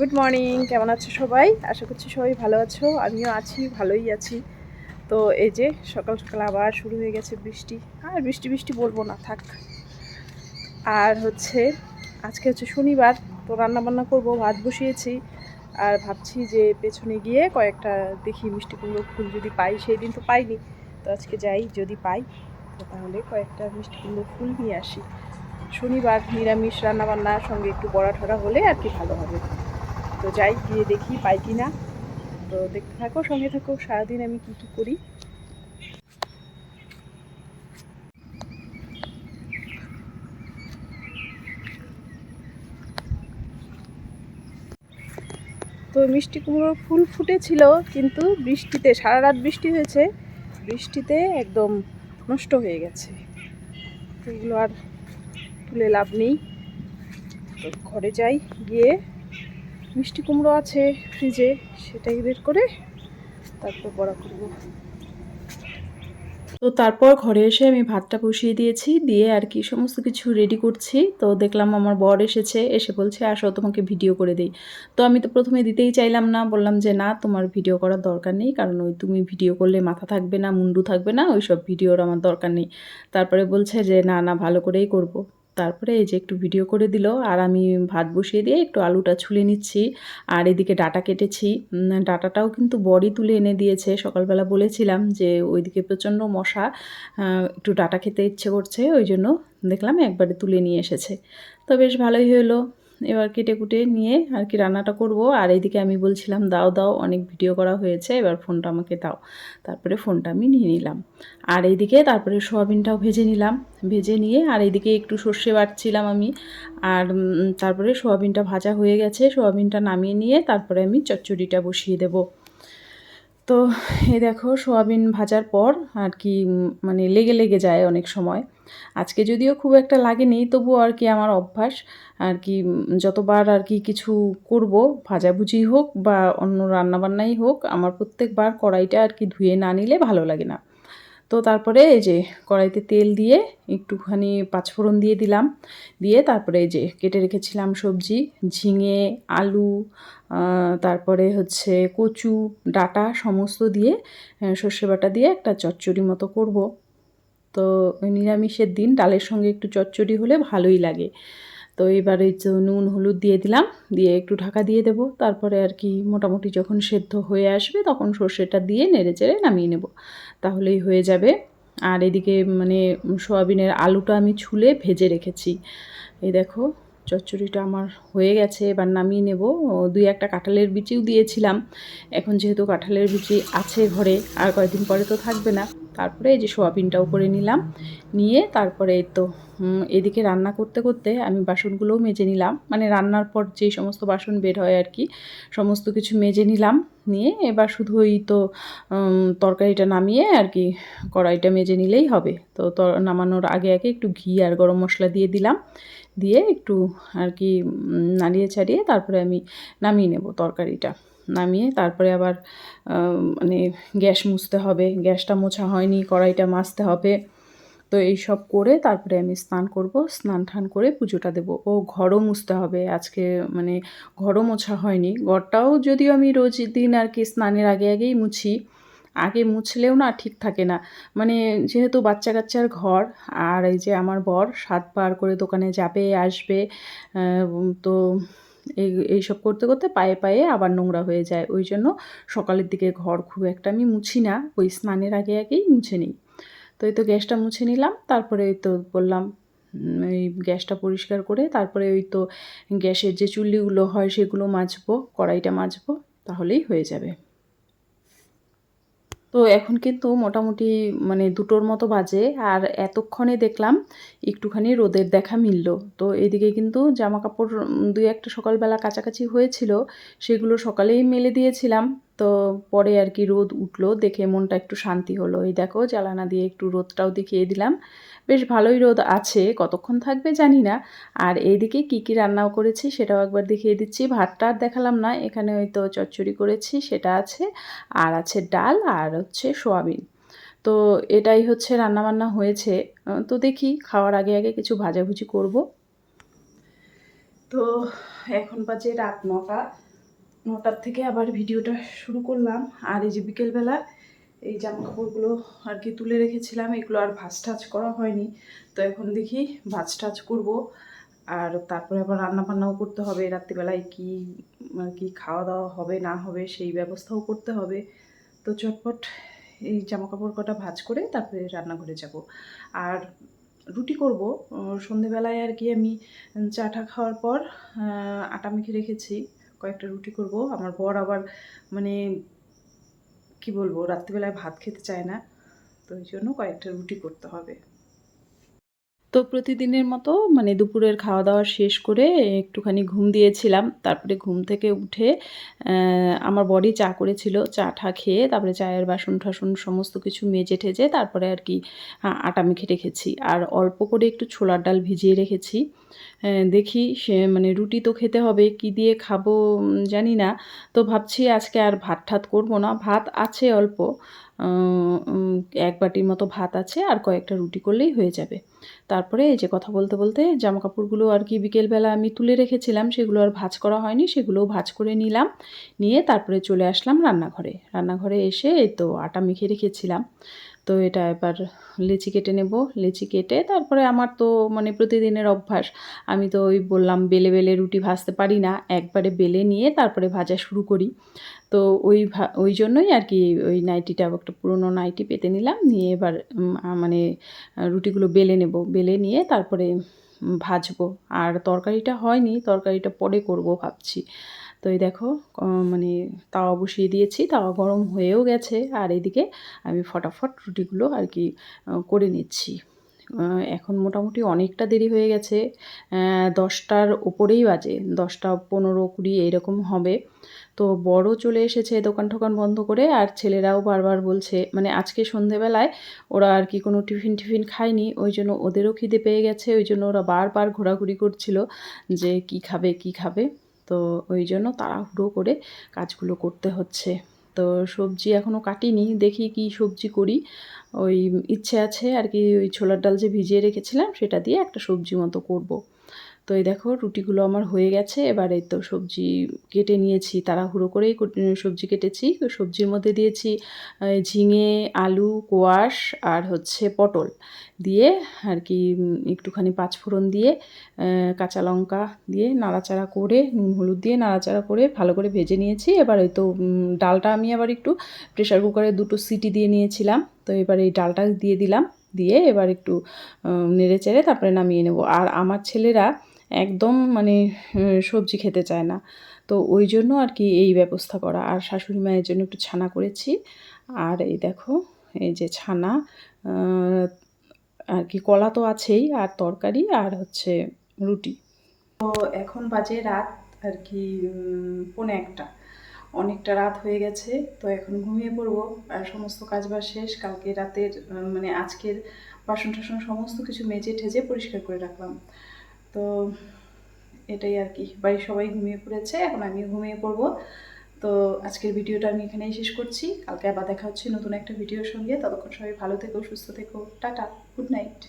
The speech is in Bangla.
গুড মর্নিং কেমন আছো সবাই? আশা করছি সবাই ভালো আছো, আমিও আছি, ভালোই আছি। তো এই যে সকাল সকাল আবার শুরু হয়ে গেছে বৃষ্টি। আর বৃষ্টি বৃষ্টি বলব না, থাক। আর হচ্ছে, আজকে হচ্ছে শনিবার, তো রান্না বান্না করব, ভাত বসিয়েছি। আর ভাবছি যে পেছনে গিয়ে কয়েকটা দেখি মিষ্টি কুমড়ো ফুল যদি পাই, সেই দিন তো পাইনি। তো আজকে যাই, যদি পাই, তো তাহলে কয়েকটা মিষ্টি কুমড়ো ফুল নিয়ে আসি। শনিবার নিরামিষ রান্নাবান্নার সঙ্গে একটু বড়া ঠরা হলে আর কি ভালো হবে। তো যাই, গিয়ে দেখি পাই কি না তো দেখতে থাকো, সঙ্গে থাকো, সারাদিন আমি কি কি করি। তো মিষ্টি কুমড়োর ফুল ফুটেছিল, কিন্তু বৃষ্টিতে সারা রাত বৃষ্টি হয়েছে, বৃষ্টিতে একদম নষ্ট হয়ে গেছে। এগুলো আর তুলে লাভ নেই। তো ঘরে যাই, গিয়ে মিষ্টি কুমড়ো আছে ফ্রিজে, সেটাই বের করে তারপর বড়া করব। তো তারপর ঘরে এসে আমি ভাতটা বসিয়ে দিয়েছি, দিয়ে আর কি সমস্ত কিছু রেডি করছি। তো দেখলাম আমার বর এসেছে, এসে বলছে, আসো, তোমাকে ভিডিও করে দিই। তো আমি তো প্রথমে দিতেই চাইলাম না, বললাম যে, না, তোমার ভিডিও করার দরকার নেই, কারণ ওই তুমি ভিডিও করলে মাথা থাকবে না, মুন্ডু থাকবে না ওই সব ভিডিওর আমার দরকার নেই। তারপরে বলছে যে, না না, ভালো করেই করব। তারপরে এই যে একটু ভিডিও করে দিল, আর আমি ভাত বসিয়ে দিয়ে একটু আলুটা ছুলে নিচ্ছি, আর এদিকে ডাটা কেটেছি। ডাটাটাও কিন্তু বড়ি তুলে এনে দিয়েছে। সকালবেলা বলেছিলাম যে ওইদিকে প্রচণ্ড মশা একটু ডাটা খেতে ইচ্ছে করছে, ওই জন্য দেখলাম একবারে তুলে নিয়ে এসেছে। তো বেশ ভালোই হলো। এবার কেটে কুটে নিয়ে আর কি রান্নাটা করব। আর এইদিকে আমি বলছিলাম, দাও দাও, অনেক ভিডিও করা হয়েছে, এবার ফোনটা আমাকে দাও। তারপরে ফোনটা আমি নিয়ে নিলাম। আর এইদিকে তারপরে সোয়াবিনটাও ভেজে নিলাম। ভেজে নিয়ে আর এইদিকে একটু সর্ষে বাটছিলাম আমি। আর তারপরে সোয়াবিনটা ভাজা হয়ে গেছে। সোয়াবিনটা নামিয়ে নিয়ে তারপরে আমি চচ্চড়িটা বসিয়ে দেব। তো এ দেখো সোয়াবিন ভাজার পর আর কি মানে লেগে লেগে যায় অনেক সময়। আজকে যদিও খুব একটা লাগেনি, তবুও আর কি আমার অভ্যাস। আর কি যতবার আর কি কিছু করব, ভাজাভুজি হোক বা অন্য রান্নাবান্নাই হোক, আমার প্রত্যেকবার কড়াইটা আর কি ধুয়ে না নিলে ভালো লাগে না। তো তারপরে এই যে কড়াইতে তেল দিয়ে একটুখানি পাঁচফোড়ন দিয়ে দিলাম। দিয়ে তারপরে এই যে কেটে রেখেছিলাম সবজি, ঝিঙে, আলু তারপরে হচ্ছে কচু, ডাটা সমস্ত দিয়ে সর্ষে বাটা দিয়ে একটা চচ্চড়ি মতো করব। তো নিরামিষের দিন ডালের সঙ্গে একটু চচ্চড়ি হলে ভালোই লাগে। তো এবার এই নুন, হলুদ দিয়ে দিলাম, দিয়ে একটু ঢাকা দিয়ে দেবো। তারপরে আর কি মোটামুটি যখন সেদ্ধ হয়ে আসবে তখন সর্ষেটা দিয়ে নেড়ে চেড়ে নামিয়ে নেব। তাহলেই হয়ে যাবে। আর এদিকে মানে সয়াবিনের আলুটা আমি ছুলে ভেজে রেখেছি। এই দেখো, চচ্চড়িটা আমার হয়ে গেছে, এবার নামিয়ে নেব। দুই একটা কাঁঠালের বিচিও দিয়েছিলাম। এখন যেহেতু কাঁঠালের বিচি আছে ঘরে, আর কয়েকদিন পরে তো থাকবে না। তারপরে এই যে সোয়াবিনটাও করে নিলাম। নিয়ে তারপরে তো এদিকে রান্না করতে করতে আমি বাসনগুলোও মেজে নিলাম। মানে রান্নার পর যেই সমস্ত বাসন বের হয় আর কি, সমস্ত কিছু মেজে নিলাম। নিয়ে এবার শুধু ওই তো তরকারিটা নামিয়ে আর কি কড়াইটা মেজে নিলেই হবে। তো, নামানোর আগে আগে একটু ঘি আর গরম মশলা দিয়ে দিলাম। দিয়ে একটু আর কি নাড়িয়ে ছাড়িয়ে তারপরে আমি নামিয়ে নেব তরকারিটা। নামিয়ে তারপরে আবার মানে গ্যাস মুছতে হবে। গ্যাসটা মোছা হয়নি, কড়াইটা মাজতে হবে। তো এই সব করে তারপরে আমি স্নান করব। স্নান টান করে পুজোটা দেব। ও ঘরও মুছতে হবে। আজকে মানে ঘরও মোছা হয়নি। ঘরটাও যদিও আমি রোজ দিন আর কি স্নানের আগে আগেই মুছি আগে মুছলেও না ঠিক থাকে না। মানে যেহেতু বাচ্চা কাচ্চার ঘর, আর এই যে আমার বর সাতবার করে দোকানে যাবে, আসবে তো এই, এইসব করতে করতে পায়ে পায়ে আবার নোংরা হয়ে যায়। ওই জন্য সকালের দিকে ঘর খুব একটা আমি মুছি না, ওই স্নানের আগে আগেই মুছে নিই। তো এই তো গ্যাসটা মুছে নিলাম, তারপরে তো বললাম এই গ্যাসটা পরিষ্কার করে তারপরে ওই তো গ্যাসের যে চুল্লিগুলো হয় সেগুলো মাজবো, কড়াইটা মাজবো, তাহলেই হয়ে যাবে। তো এখন কিন্তু মোটামুটি মানে দুটোর মতো বাজে। আর এতক্ষণে দেখলাম একটুখানি রোদের দেখা মিলল। তো এদিকে কিন্তু জামা কাপড় দুই একটা সকালবেলা কাছাকাছি হয়েছিল, সেগুলো সকালেই মেলে দিয়েছিলাম। তো পরে আর কি রোদ উঠল, দেখে মনটা একটু শান্তি হলো। এই দেখো, জ্বালানা দিয়ে একটু রোদটাও দেখিয়ে দিলাম। বেশ ভালোই রোদ আছে, কতক্ষণ থাকবে জানি না। আর এইদিকে কি কি রান্নাও করেছি সেটাও একবার দেখিয়ে দিচ্ছি। ভাতটা আর দেখালাম না, এখানে ওই তো চচ্চড়ি করেছি, সেটা আছে। আর আছে ডাল আর হচ্ছে সোয়াবিন। তো এটাই হচ্ছে রান্নাবান্না হয়েছে। তো দেখি খাওয়ার আগে আগে কিছু ভাজাভুজি করব। তো এখন বাজে রাত নটা। নটার থেকে আবার ভিডিওটা শুরু করলাম। আর এই যে বিকেলবেলা এই জামা কাপড়গুলো আর কি তুলে রেখেছিলাম, এগুলো আর ভাজ টাজ করা হয়নি। তো এখন দেখি ভাজ টাজ করব। আর তারপরে আবার রান্না বান্নাও করতে হবে। রাত্রিবেলায় কি আর কি খাওয়া দাওয়া হবে, না হবে, সেই ব্যবস্থাও করতে হবে। তো চটপট এই জামা কাপড় কটা ভাজ করে তারপরে রান্নাঘরে যাব। আর রুটি করব। সন্ধেবেলায় আর কি আমি চা টা খাওয়ার পর আটা মেখে রেখেছি। কয়েকটা রুটি করব। আমার বর আবার মানে কি বলব, রাত্রিবেলায় ভাত খেতে চায় না। তো ওই জন্য কয়েকটা রুটি করতে হবে। তো প্রতিদিনের মতো মানে দুপুরের খাওয়া দাওয়া শেষ করে একটুখানি ঘুম দিয়েছিলাম। তারপরে ঘুম থেকে উঠে আমার বডি চা করেছিল। চা ঠা খেয়ে তারপরে চায়ের বাসন টাসন সমস্ত কিছু মেজে ঠেজে তারপরে আর কি আটা মেখে রেখেছি। আর অল্প করে একটু ছোলার ডাল ভিজিয়ে রেখেছি। দেখি সে মানে রুটি তো খেতে হবে, কি দিয়ে খাব জানি না। তো ভাবছি আজকে আর ভাত ঠাত করব না, ভাত আছে অল্প এক বাটির মতো ভাত আছে, আর কয়েকটা রুটি করলেই হয়ে যাবে। তারপরে এই যে কথা বলতে বলতে জামা কাপড়গুলো আর কি বিকেলবেলা আমি তুলে রেখেছিলাম, সেগুলো আর ভাজ করা হয়নি, সেগুলোও ভাজ করে নিলাম। নিয়ে তারপরে চলে আসলাম রান্নাঘরে। রান্নাঘরে এসে তো আটা মেখে রেখেছিলাম। তো এটা এবার লেচি কেটে নেব। লিচি কেটে তারপরে আমার তো মানে প্রতিদিনের অভ্যাস। আমি তো ওই বললাম বেলে বেলে রুটি ভাজতে পারি না। একবারে বেলে নিয়ে তারপরে ভাজা শুরু করি। তো ওই ওই জন্যই আর কি ওই নাইটিটা, একটা পুরনো নাইটি পেতে নিলাম। নিয়ে এবার মানে রুটিগুলো বেলে নেব। বেলে নিয়ে তারপরে ভাজবো। আর তরকারিটা হয়নি, তরকারিটা পরে করব ভাবছি। তো এই দেখো মানে তাওয়া বসিয়ে দিয়েছি, তাওয়া গরম হয়েও গেছে। আর এদিকে আমি ফটাফট রুটিগুলো আর কি করে নিচ্ছি। এখন মোটামুটি অনেকটা দেরি হয়ে গেছে। দশটার ওপরেই বাজে, দশটা পনেরো কুড়ি এরকম হবে। তো বড় চলে এসেছে দোকান টোকান বন্ধ করে, আর ছেলেরাও বারবার বলছে মানে আজকে সন্ধেবেলায় ওরা আর কি কোনো টিফিন টিফিন খায়নি, ওই জন্য ওদেরও খিদে পেয়ে গেছে, ওই জন্য ওরা বারবার ঘোরাঘুরি করছিল যে কি খাবে কি খাবে। তো ওই জন্য তাড়াহুড়ো করে কাজগুলো করতে হচ্ছে তো সবজি এখনও কাটিনি, দেখি কি সবজি করি ওই ইচ্ছে আছে আর কি, ওই ছোলার ডাল যে ভিজিয়ে রেখেছিলাম, সেটা দিয়ে একটা সবজি মতো করব। তো এই দেখো রুটিগুলো আমার হয়ে গেছে। এবার এই তো সবজি কেটে নিয়েছি, তাড়াহুড়ো করেই সবজি কেটেছি। সবজির মধ্যে দিয়েছি ঝিঙে, আলু, কোয়াশ আর হচ্ছে পটল দিয়ে আর কি একটুখানি পাঁচফোড়ন দিয়ে কাঁচা লঙ্কা দিয়ে নাড়াচাড়া করে, নুন, হলুদ দিয়ে নাড়াচাড়া করে ভালো করে ভেজে নিয়েছি। এবার তো ডালটা আমি আবার একটু প্রেশার কুকারে দুটো সিটি দিয়ে নিয়েছিলাম। তো এবার এই ডালটা দিয়ে দিলাম। দিয়ে এবার একটু নেড়ে চেড়ে তারপরে নামিয়ে নেব। আর আমার ছেলেরা একদম মানে সবজি খেতে চায় না। তো ওই জন্য আর কি এই ব্যবস্থা করা। আর শাশুড়ি মায়ের জন্য একটু ছানা করেছি। আর এই দেখো, এই যে ছানা আর কি কলা তো আছেই, আর তরকারি, আর হচ্ছে রুটি। তো এখন বাজে রাত আর কি পৌনে একটা। অনেকটা রাত হয়ে গেছে, তো এখন ঘুমিয়ে পড়ব। আর সমস্ত কাজ বাজ শেষ। কালকে রাতের মানে আজকের বাসন টাসন সমস্ত কিছু মেজে ঠেজে পরিষ্কার করে রাখলাম। তো এটাই আর কি। বাড়ির সবাই ঘুমিয়ে পড়েছে, এখন আমি ঘুমিয়ে পড়ব। তো আজকের ভিডিওটা আমি এখানেই শেষ করছি। কালকে আবার দেখা হচ্ছে নতুন একটা ভিডিওর সঙ্গে। ততক্ষণ সবাই ভালো থেকো, সুস্থ থেকো। Tata, good night.